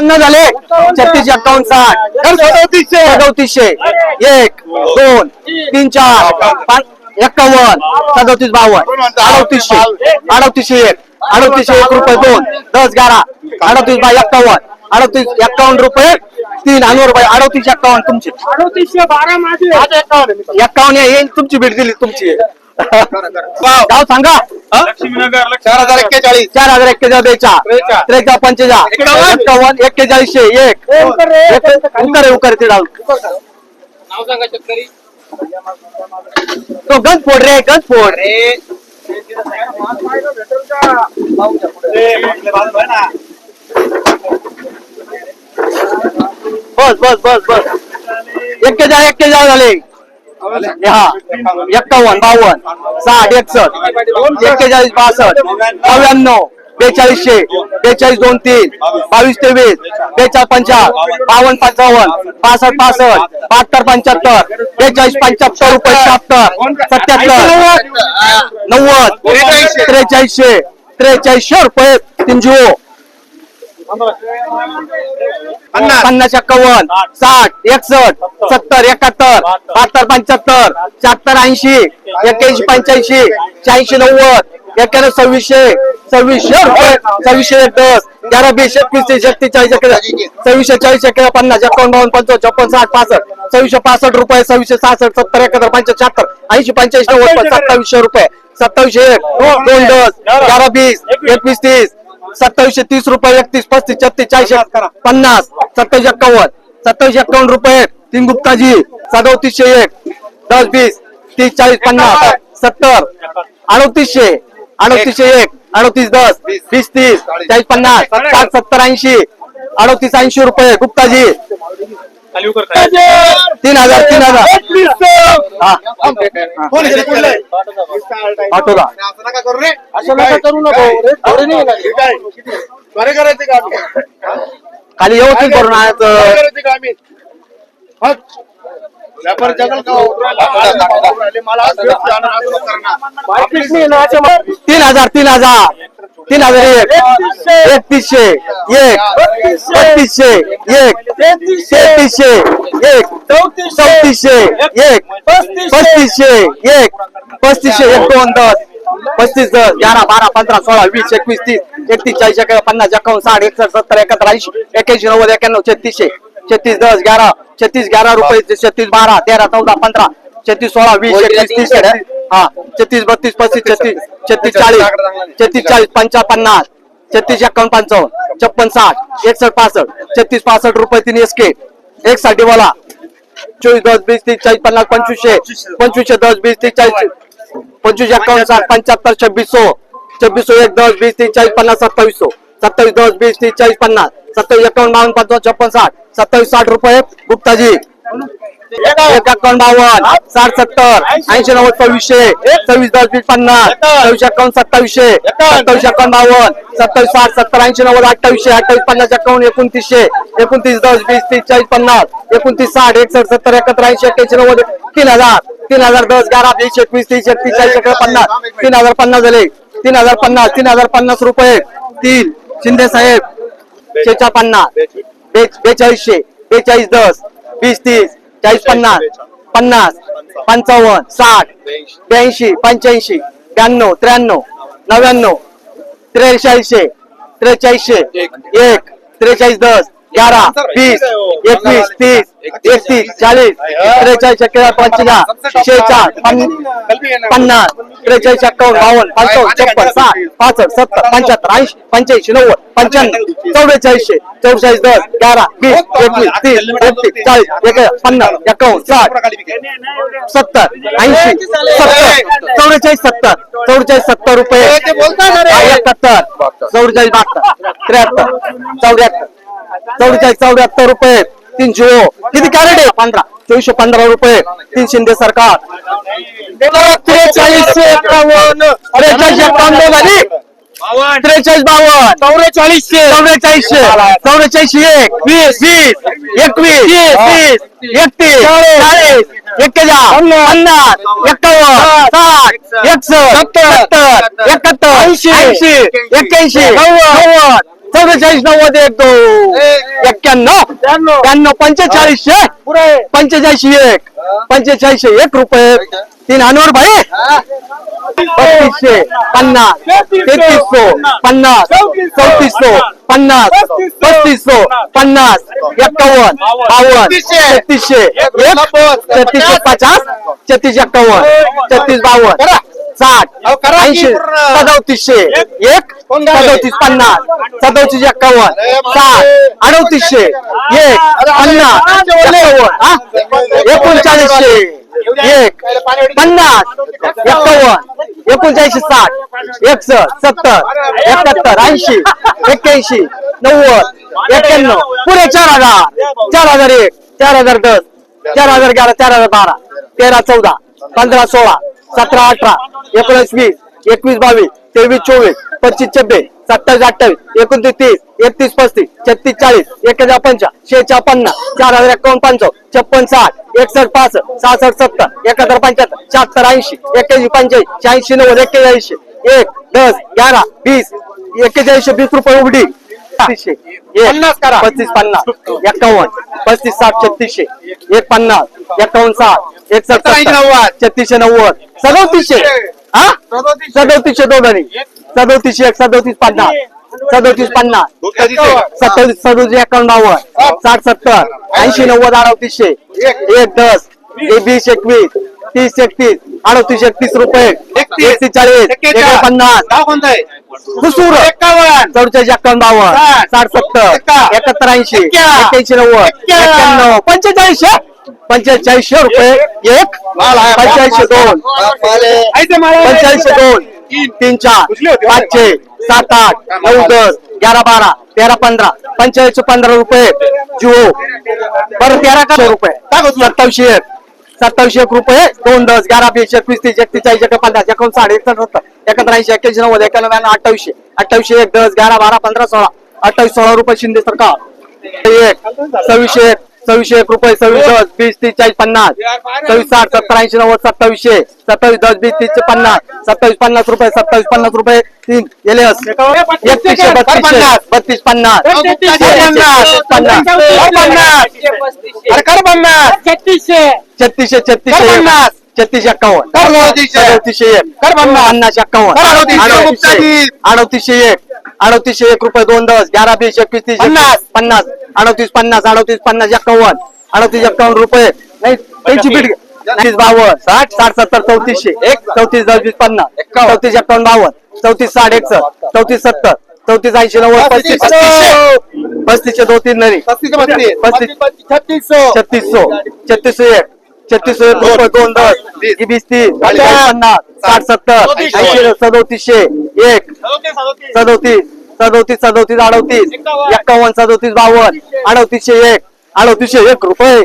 पन्नास झाले. छत्तीस एक्कावन्न साठ. सदोतीसशे सदोतीसशे एक दोन तीन चार पाच एक्कावन्न सदोतीस बावन्न. अडतीसशे. अडतीसशे एक. अडतीसशे एक रुपये दोन. दस गारा. अडतीस बाय एक्कावन्न अडतीस एक्कावन्न रुपये तीन. आणि रुपये. अडतीस एक्कावन्न तुमचे. अडतीसशे बारा माझे. एक्कावन्न हे तुमची भेट दिली तुमची. गाव सांगा? लक्ष्मीनगर चार हज़ार एक्केचाळीस. चार हज़ार एक्केचाळीस एक्कावन्न एक्केचाळीसशे एक. एक- उकर उकर ते डाऊन. नाव सांगा शेतकरी तो गंज फोड रे गंज फोड. बस बस बस बस. एक्केचाळीस एक्केचाळीस झाले. हा एक्कावन्न बावन्न साठ एकसष्ट एक्केचाळीस बासष्ट नव्याण्णव बेचाळीसशे बेचाळीस दोन तीन बावीस तेवीस बेचाळीस पंचाहत्तर बावन्न पंचावन्न पासष्ट पासष्ट बहात्तर पंच्याहत्तर बेचाळीस पंच्याहत्तर रुपये शहात्तर सत्याहत्तर नव्वद त्रेचाळीसशे त्रेचाळीसशे रुपये तीन जिओ पन्नास. एक्कावन्न साठ. एकसष्ट सत्तर. एकाहत्तर बहात्तर. पंच्याहत्तर शहात्तर ऐंशी एक्क्याऐंशी पंच्याऐंशी शहाऐंशी नव्वद एक्क्याण्णव सव्वीसशे सव्वीसशे रुपये सव्वीसशे एक दस तेरा वीस एकवीस तीस एकतीस सव्वीसशे चाळीस एक्केचाळीस पन्नास एकावन्न बावन्न पंचावन्न छप्पन साठ पासष्ट सव्वीसशे पासष्ट रुपये सव्वीसशे सहासष्ट सत्तर एकाहत्तर पंच्याहत्तर शहात्तर ऐंशी पंच्याऐंशी नव्वद सत्तावीसशे रुपये सत्तावीसशे एक दोन दस तेरा वीस एकवीस तीस सत्तावीसशे तीस रुपये एकतीस पस्तीस छत्तीस चाळीस पन्नास सत्तावीस एक्कावन्न सत्तावीस एक्कावन्न रुपये तीन गुप्ताजी सदोतीसशे एक दस वीस तीस चाळीस पन्नास सत्तर अडतीसशे अडतीसशे एक अडतीस दस वीस तीस चाळीस पन्नास साठ सत्तर ऐंशी अडतीस ऐंशी रुपये गुप्ताजी. खाली उकर तीन हजार ऑटोला असं नका करू रे असं नका. करू नको रे थोडे नाही येणार. बरे करायचे का आम्ही? खाली व्यवस्थित करून बरे आणायचं करायचे का आम्ही? हट. व्यापार जगल का आज तीन हजार तीन हजार. तीन हजार एक. एकतीसशे. एक. बत्तीसशे. एक. तेहतीसशे. एक. चौतीसशे. एक. पस्तीसशे. एक पस्तीसशे. एक. दोन दस पस्तीस दस. ग्यारा बारा पंधरा सोळा वीस एकवीस तीस एकतीस चाळीस एक पन्नास एकावन्न साठ एकसष्ट सत्तर एकाहत्तर ऐंशी एक्याऐंशी नव्वद एक्याण्णव छत्तीसशे. छत्तीस दस ग्यारा. छत्तीस ग्यारा रुपये छत्तीस बारा तेरा चौदा पंधरा. छत्तीस सोळा वीस एकवीस तीस. हा छत्तीस बत्तीस पस्तीस छत्तीस छत्तीस चाळीस छत्तीस चाळीस पंचा पन्नास छत्तीस एक्कावन्न पंचावन्न छप्पन साठ एकसष्ट पासष्ट छत्तीस पासष्ट रुपये तीन एस के एक साठी बोला. चोवीस दस वीस तीस चाळीस पन्नास पंचवीसशे पंचवीसशे दस वीस तीस चाळीस पंचवीस एक्कावन्न साठ पंच्याहत्तर छब्बीसशो छब्बीसशो एक दस वीस तीस चाळीस पन्नास सत्तावीसशो सत्तावीस दस वीस तीस चाळीस पन्नास सत्तावीस एक्कावन्न बावन्न पंचावन्न छप्पन साठ सत्तावीस साठ रुपये. गुप्ताजी. एक बावन्न साठ सत्तर ऐंशी नव्वद सव्वीसशे सव्वीस दस वीस पन्नास सव्वीस एकावन्न सत्तावीसशे सत्तावीस एकावन्न बावन्न सत्तावीस साठ सत्तर ऐंशी नव्वद अठ्ठावीसशे अठ्ठावीस पन्नास एकावन्न एकोणतीसशे एकोणतीस दस वीस तीस चाळीस पन्नास एकोणतीस साठ एकसष्ट सत्तर एकाहत्तर ऐंशी अठ्ठ्याऐंशी नव्वद तीन हजार तीन हजार दस ग्यारा वीस एकवीस तीस एकतीस चाळीस अकरा पन्नास तीन हजार पन्नास झाले. तीन हजार पन्नास तीन हजार पन्नास रुपये. तीन शिंदे साहेब शेचा पन्नास बेचाळीसशे बेचाळीस दस वीस तीस चाळीस पन्नास पन्नास पंचावन्न साठ ब्याऐंशी पंच्याऐंशी ब्याण्णव त्र्याण्णव नव्याण्णव त्रेचाळीसशे त्रेचाळीसशे एक त्रेचाळीस दस ग्यारा वीस एकवीस तीस एकतीस चाळीस त्रेचाळीस एक्केचाळीस पंचेचाळीस शेचाळ पन्नास त्रेचाळीस एक्कावन्न बावन्न पंचावन्न छप्पन साठ पासष्ट सत्तर पंच्याहत्तर ऐंशी पंच्याऐंशी नव्वद पंच्याण्णव चौवेचाळीसशे चौवेचाळीस दस ग्यारा वीस एकवीस तीस एकतीस चाळीस एक पन्नास एक्कावन्न साठ सत्तर ऐंशी सत्तर चौवेचाळीस. सत्तर चौवेचाळीस सत्तर रुपये. एकाहत्तर चौवेचाळीस बहात्तर त्र्याहत्तर चौऱ्याहत्तर. चौवेचाळीस चौऱ्याहत्तर रुपये. तीन जिओ. किती कॅरेट आहे? पंधरा. चोवीसशे पंधरा रुपये. तीन शिंदे सरकार. त्रेचाळीसशे एकावन्न. त्रेचाळीस एकावन्न झाली? त्रेचाळीस बावन्न. चौवेचाळीसशे चौवेचाळीसशे चौवेचाळीसशे एक. वीस. वीस. एकवीस. तीस. एकतीस. चाळीस. पन्नास. एक्कावन्न साठ. एकसष्ट. सत्तर. एकाहत्तर. ऐंशी. ऐंशी. एक्क्याऐंशी. नव्वद. चौवेचाळीस नव्वद एक दोन. एक्क्याण्णव. त्र्याण्णव पंचेचाळीसशे पंचेचाळीसशे एक. पंचेचाळीसशे एक. रुपये. तीन अनवर भाई. बत्तीसशे पन्नास. तेहतीसशो पन्नास. चौतीसशो पन्नास. पस्तीसशो पन्नास. एक्कावन्न बावन्न छत्तीसशे. एक. छत्तीसशे पचास छत्तीस एक्कावन्न छत्तीस बावन्न. साठ ऐंशी सदोतीसशे एक सदोतीस पन्नास सदोतीस एक्कावन्न साठ अडोतीसशे एक पन्नास एक्कावन्न हा? एकोणचाळीसशे एक पन्नास एक्कावन्न एकोणचाळीसशे साठ एकसष्ट सत्तर एकाहत्तर ऐंशी एक्क्याऐंशी नव्वद एक्क्याण्णव पुढे चार हजार चार हजार एक चार हजार दस चार हजार ग्यारा चार हजार बारा तेरा चौदा पंधरा सोळा सतरा अठरा एकोणीस वीस एकवीस बावीस तेवीस चोवीस पच्चीस छब्बीस सत्तावीस अठ्ठावीस एकोणतीस तीस एकतीस पस्तीस छत्तीस चाळीस एक हजार पंचा शेचा पन्नास चार हजार एकावन्न पंचावन्न छप्पन साठ एकसष्ट पासष्ट सहासष्ट सत्तर एक हजार पंच्याहत्तर शहात्तर ऐंशी एक्क्याऐंशी पंच्याऐंशी शहाऐंशी नव्वद एक्केचाळीसशे एक दस ग्यारा वीस एक्केचाळीसशे वीस रुपये उघडी. तीसशे पन्नास करा. पस्तीस पन्नास एक्कावन्न पस्तीस साठ छत्तीसशे एक पन्नास एक्कावन्न साठ एकसष्ट नव्वद. छत्तीसशे नव्वद सदोतीसशे. हा? सदोतीसशे. दोघांनी. सदोतीसशे एक सदोतीस पन्नास. सदोतीस पन्नास. सत्तावीस सदोतीस एकावन्न साठ सत्तर. ऐंशी नव्वद अडतीसशे. एक. दस. एक वीस एकवीस. तीस एकतीस. अडतीस एकतीस रुपये. एकतीस. चाळीस. पन्नास. कुसूर चौचाळीस एक्कावन्न बावन्न साठ. सत्तर. एकाहत्तर ऐंशी. एक्क्याऐंशी नव्वद. एक्क्याण्णव. पंचेचाळीसशे पंचेचाळीसशे रुपये एक पंच्याऐंशी दोन. पंच्याऐंशी दोन तीन चार पाचशे सात आठ नऊ दस ग्यारा बारा तेरा पंधरा पंच्याऐंशी पंधरा रुपये जिओ. बरं तेरा का रुपये. सत्तावीसशे एक सत्तावीसशे एक रुपये दोन दस ग्यारा बीस एकवीस तीस एकतीस एक पन्नास एकोण साडे एकसष्ट सत्तर ऐंशी एक्क्याऐंशी नव्वद एकानव्याण्णव अठ्ठावीसशे अठ्ठावीसशे एक दस ग्यारा बारा पंधरा सोळा अठ्ठावीस सोळा रुपये शिंदे सरकार. एक सव्वीसशे एक सव्वीसशे एक रुपये सव्वीस दस वीस तीस चाळीस पन्नास. सव्वीस साठ सत्तर ऐंशी नव्वद सत्तावीसशे. सत्तावीस दस वीस तीस पन्नास. सत्तावीस पन्नास रुपये सत्तावीस पन्नास रुपये. तीन एल एस एकतीसशे बत्तीसशे बत्तीस पन्नास. पन्नास. छत्तीसशे. छत्तीसशे छत्तीसशे पन्नास. छत्तीस एक्कावन्न. अडतीसशे एक. पन्नास. एक्कावन्न. अडतीसशे अडतीसशे एक. अडतीसशे एक रुपये दोन दस ग्यारा वीस एकवीस तीस पन्नास. पन्नास. अडतीस पन्नास अडतीस पन्नास एक्कावन्न अडतीस एक्कावन्न रुपये. नाही त्यांची बीट तीस बावन्न साठ साठ सत्तर चौतीसशे. एक चौतीस वीस पन्नास. चौतीस एक्कावन्न बावन्न. चौतीस साठ एकसष्ट. चौतीस सत्तर. चौतीस ऐंशी नव्वद पस्तीस पस्तीसशे. दोन तीन नरी पस्तीस छत्तीसशो. छत्तीसशो. एक. छत्तीसशो एक रुपये दोन दस. वीस तीस. पन्नास. साठ सत्तर. ऐंशी सदोतीसशे. एक. सदोतीस. सदोतीस सदोतीस अडोतीस. एक्कावन्न सदोतीस बावन्न. अडोतीसशे एक अडोतीसशे एक रुपये.